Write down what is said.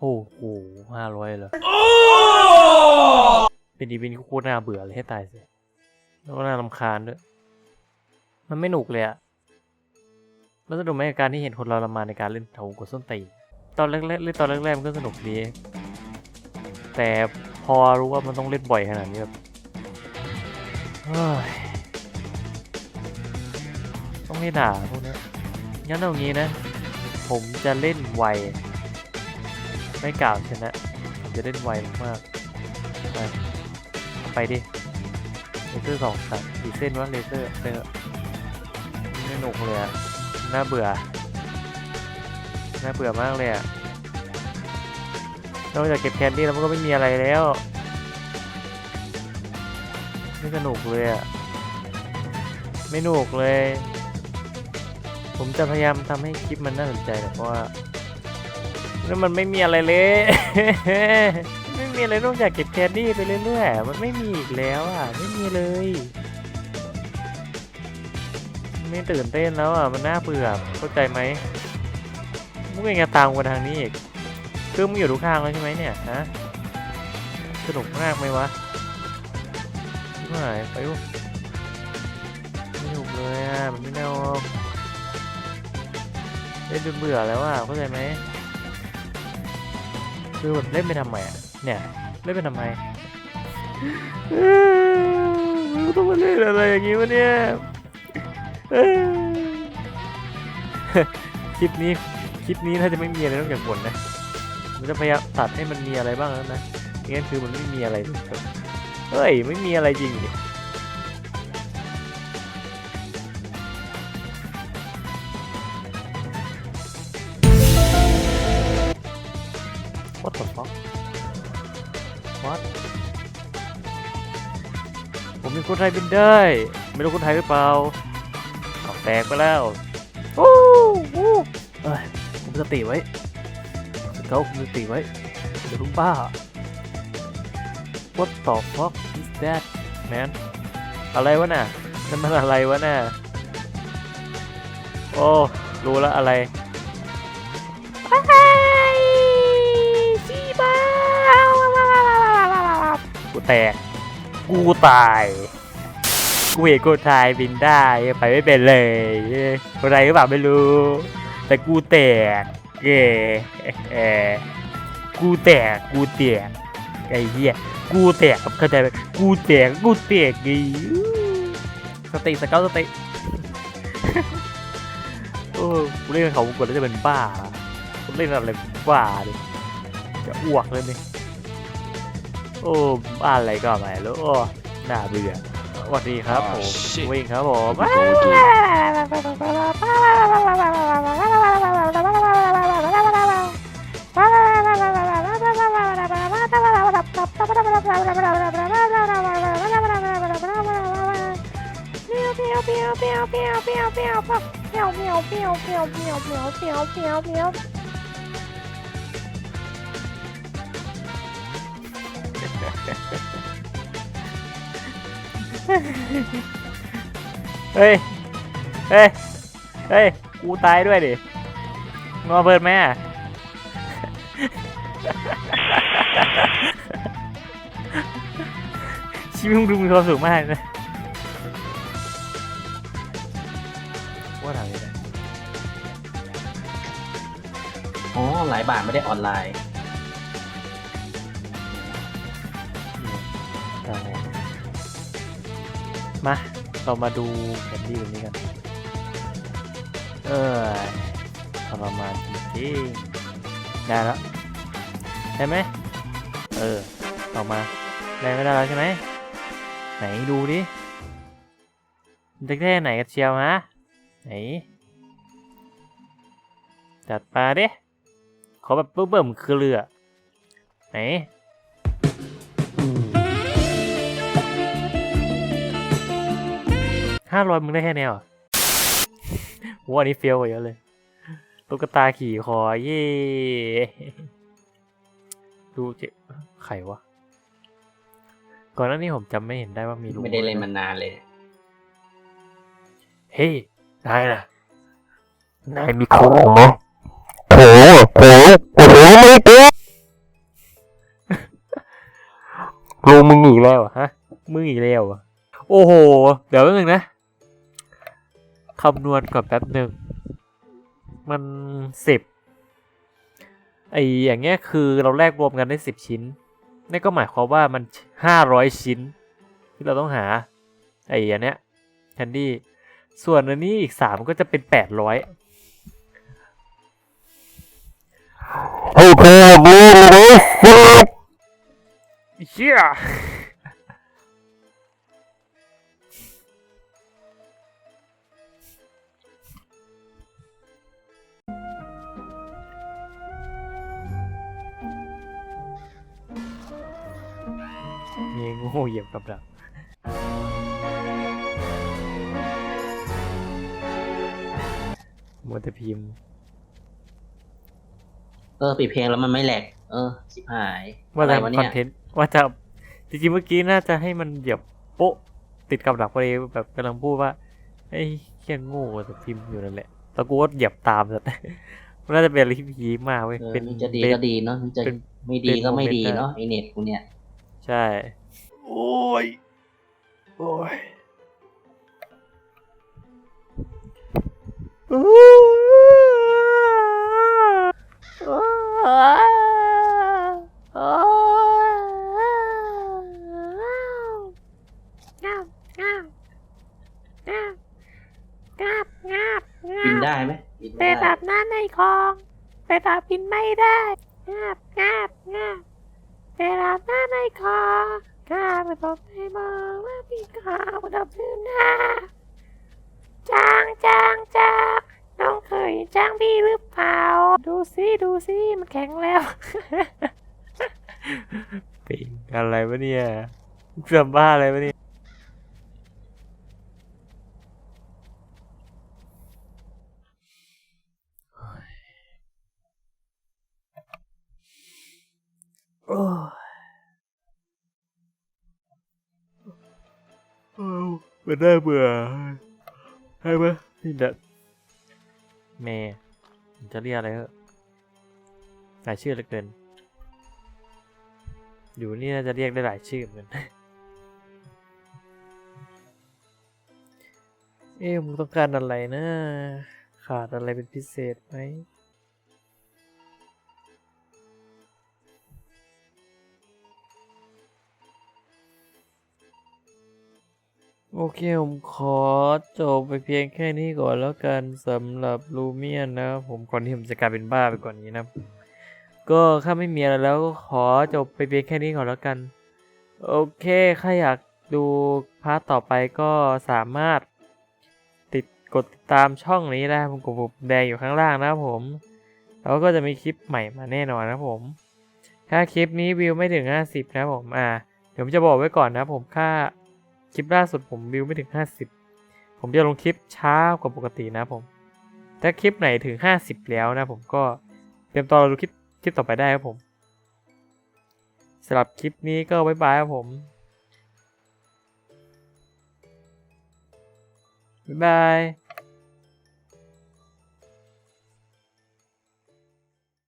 โอ้โหห้าร้อยเหรอเป็นอีเวนต์ที่โคตรน่าเบื่อเลยให้ตายสิแล้วก็น่ารำคาญด้วย มันไม่หนุกเลยอะแล้วสนุกไหมกับการที่เห็นคนเราละมาในการเล่นเถากดส้นตีตอนแรกๆเล่นตอนแรกๆมันก็สนุกดี แต่พอรู้ว่ามันต้องเล่นบ่อยขนาดนี้แบบต้องให้ด่าพวกนี้งั้นเอางี้นะ ผมจะเล่นไว ไม่กล่าวชนะผมจะเล่นไวมากไปไปดิเลเซอร์สองสันกี่เส้นวะเลเซอร์เซอร์ไม่หนุกเลยอะน่าเบื่อ น่าเบื่อมากเลยอะนอกจากเก็บแคนดี้แล้วมันก็ไม่มีอะไรแล้ว ไม่สนุกเลยอะไม่หนุกเลย ผมจะพยายามทำให้คลิปมันน่าสนใจนะเพราะว่า แล้วมันไม่มีอะไรเลย ไม่มีอะไรนอกจากเก็บแคนดี้ไปเรื่อยๆ มันไม่มีอีกแล้วอะ ไม่มีเลย ไม่ตื่นเต้นแล้วอะ มันน่าเบื่อ เข้าใจไหมมึงยังจะตามกูทางนี้อีก คือมึงอยู่ทุกทางแล้วใช่ไหมเนี่ย ฮะ สนุกมากไหมวะไม่ไปดูไม่สนุกเลยอะ มันไม่แน่าออกเล่นจนเบื่อแล้วอะ เข้าใจไหม คือแบบเล่นไปทำไมอะเนี่ยเล่นไปทำไมเอ้ยมึงต้องมาเล่นอะไรอย่างงี้วะเนี่ยคลิปนี้คลิปนี้ถ้าจะไม่มีอะไรต้องอย่างบ่นนะมันจะพยายามตัดให้มันมีอะไรบ้างแล้วนะไม่งั้นคือมันไม่มีอะไรเลยเฮ้ยไม่มีอะไรจริงดิ What the fuck What ผมเป็นคนไทยบินได้ ไม่รู้คนไทยหรือเปล่าเอาแตกไปแล้วโอ้โหเอ้ยผมสติไว้เขาคุมสติไว้เดี๋ยวลุงบ้า What the fuck is that man อะไรวะน่ะนั่นมันอะไรวะน่ะโอ้ รู้แล้วอะไร แตก กูตาย กูเห็นคนไทยบินได้ไปไม่เป็นเลยคนไทยหรือเปล่าไม่รู้ แต่กูแตกเย่เออกูแตกกูแตกไอ้เหี้ยกูแตกเข้าใจไหมกูแตกกูแตกไงสติสเกลสติโอ้กูเล่นเขากดแล้วจะเป็นบ้าเล่นอะไรบ้าดิจะอ้วกเลยนี่โอ้บ้านอะไรก็ไม่รู้โอ้น่าเบื่อสวัสดีครับผม shit วิ่งครับผม Here we go เฮ้ย เฮ้ย เฮ้ย กูตายด้วยดิงอเบิร์ดไหมอะชีวิตมึงดูมีความสุขมากนะว่าทางนี้อ๋อ หลายบาทไม่ได้ออนไลน์ มา เรามาดูแผนที่ตรงนี้กัน เออทรมานจริงๆได้แล้วได้ไหมเออต่อมาได้ไม่ได้แล้วใช่ไหมไหนดูดิจะแค่ไหนกันเชียวฮะไหนจัดมาดิขอแบบเบิ่มๆคือเรือไหน ห้าร้อยมึงได้แค่แนวอะโหอันนี้เฟี้ยวกว่าเยอะเลย ตุ๊กตาขี่คอเย่ดูเจ๊ไขวะ ก่อนหน้านี้ผมจำไม่เห็นได้ว่ามีลูกไม่ได้เล่นมานานเลย เฮ้ยนายล่ะนายมีของเหรอโหโหโหไม่เจ๊ลงมึงอีกแล้วฮะ มึงอีกแล้วอะโอ้โห เดี๋ยวแป๊บนึงนะ คำนวณก่อนแป๊บหนึ่ง มันสิบไออย่างเงี้ยคือเราแลกรวมกันได้สิบชิ้นนั่ก็หมายความว่ามันห้าร้อยชิ้น ที่เราต้องหา ไออันเนี้ยแคนดี้ส่วนอันนี้อีกสามก็จะเป็นแปดร้อยให้เธอรู้เลย เชี่ยงูเหยียบกับดักมัวแต่พิมพ์เออปิดเพลงแล้วมันไม่แหลก เออชิบหายว่าอะไรวะคเนี่อนเทนต์ว่าจะจริงๆเมื่อกี้น่าจะให้มันเหยียบโป๊ะติดกับดักพอดีแบบกำลังพูดว่าไอ้เคียงโง่แต่พิมพ์อยู่นั่นแหละแล้วกูก็เหยียบตามสัตว์มันน่าจะเป็นอะไรที่พีมากเว้ยเป็นจะดีก็ดีเนาะจะไม่ดีก็ไม่ดีเนโมเมนเนาะไอเน็ตกูเนี่ย ใช่ โอ้ย โอ้ยบินได้ไหมบินไปไม่ได้แบบนั้นในคลองไปแบบบินไม่ได้งาบงาบงาบไปแบบนั้นในคลอง กล้าไปตบในมองว่าพี่ขาวดับพื้นหน้าจางจางจางน้องเคยเห็นจางพี่หรือเปล่า ดูสิดูสิมันแข็งแล้วเป็นอะไรวะเนี่ยเสื่อมบ้าอะไรวะเนี่ยโอ้ มันน่าเบื่อใช่ไหมนี่เด็ดแม่ผมจะเรียกอะไรเหอหลายชื่อเหลือเกิน อยู่นี่น่าจะเรียกได้หลายชื่อเหมือนเอ๊ะมึงต้องการอะไรนะ ขาดอะไรเป็นพิเศษไหม โอเค ผมขอจบไปเพียงแค่นี้ก่อนแล้วกันสำหรับลูเมียนนะผมก่อนที่ผมจะกลายเป็นบ้าไปกว่านนี้นะ ก็ถ้าไม่มีอะไรแล้วก็ขอจบไปเพียงแค่นี้ก่อนแล้วกัน โอเคถ้าอยากดูพาร์ทต่อไปก็สามารถติดกดติดตามช่องนี้ได้ผมกดปุ่มแดงอยู่ข้างล่างนะครับผมแล้วก็จะมีคลิปใหม่มาแน่นอนนะผม ถ้าคลิปนี้วิวไม่ถึง 50 นะผมอ่าเดี๋ยวผมจะบอกไว้ก่อนนะผมค่า คลิปล่าสุดผมวิวไม่ถึง 50 ผมจะลงคลิปช้ากว่าปกตินะผม ถ้าคลิปไหนถึง 50 แล้วนะผมก็เตรียมตัวรอดูคลิปคลิปต่อไปได้ครับผมสำหรับคลิปนี้ก็บ๊ายบายครับผม บ๊ายบาย